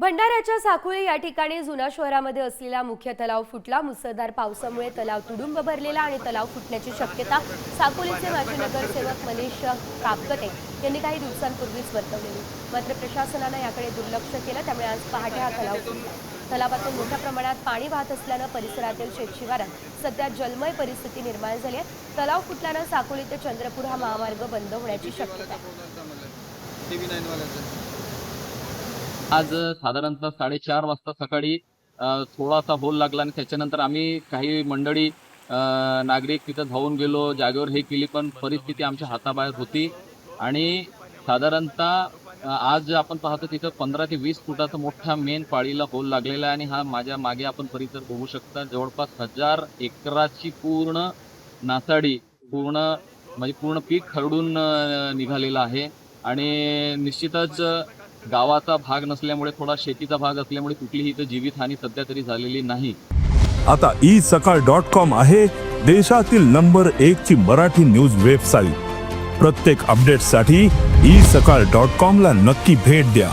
भंडाऱ्याच्या साकुळे या ठिकाणी जुना शहरामध्ये असलेला मुख्य तलाव फुटला. मुसळधार पावसामुळे तलाव तुडुंब भरलेला आणि तलाव फुटण्याची शक्यता साकोलीचे माजी नगरसेवक मनीष कापकटे यांनी काही दिवसांपूर्वीच वर्तवलेली. मात्र प्रशासनानं याकडे दुर्लक्ष केलं. त्यामुळे आज पहाटे हा तलाव फुटला. तलावातून मोठ्या प्रमाणात पाणी वाहत असल्यानं परिसरातील शेतशिवारात सध्या जलमय परिस्थिती निर्माण झाली आहे. तलाव फुटल्यानं साकोली ते चंद्रपूर हा महामार्ग बंद होण्याची शक्यता आहे. आज साधारणतः साडेचार वाजता सकाळी थोडासा होल लागला आणि त्याच्यानंतर आम्ही काही मंडळी नागरिक तिथं धावून गेलो जागेवर हे केली पण परिस्थिती आमच्या हाताबाहेर होती. आणि साधारणतः आज आपण पाहतो तिथं पंधरा ते वीस फुटाचा मोठा मेन पाळीला होल लागलेला आहे आणि हा माझ्या मागे आपण परिसर बघू शकता. जवळपास हजार एकराची पूर्ण नासाडी पूर्ण म्हणजे पूर्ण पीक खरडून निघालेलं आहे. आणि निश्चितच गावाचा भाग नसल्यामुळे थोडा शेतीचा भाग असल्यामुळे कुठलीही इथं जीवितहानी सध्या तरी झालेली नाही. आता ई सकाळ डॉट कॉम आहे देशातील नंबर एक ची मराठी न्यूज वेबसाईट. प्रत्येक अपडेटसाठी ई सकाळ डॉट कॉम ला नक्की भेट द्या.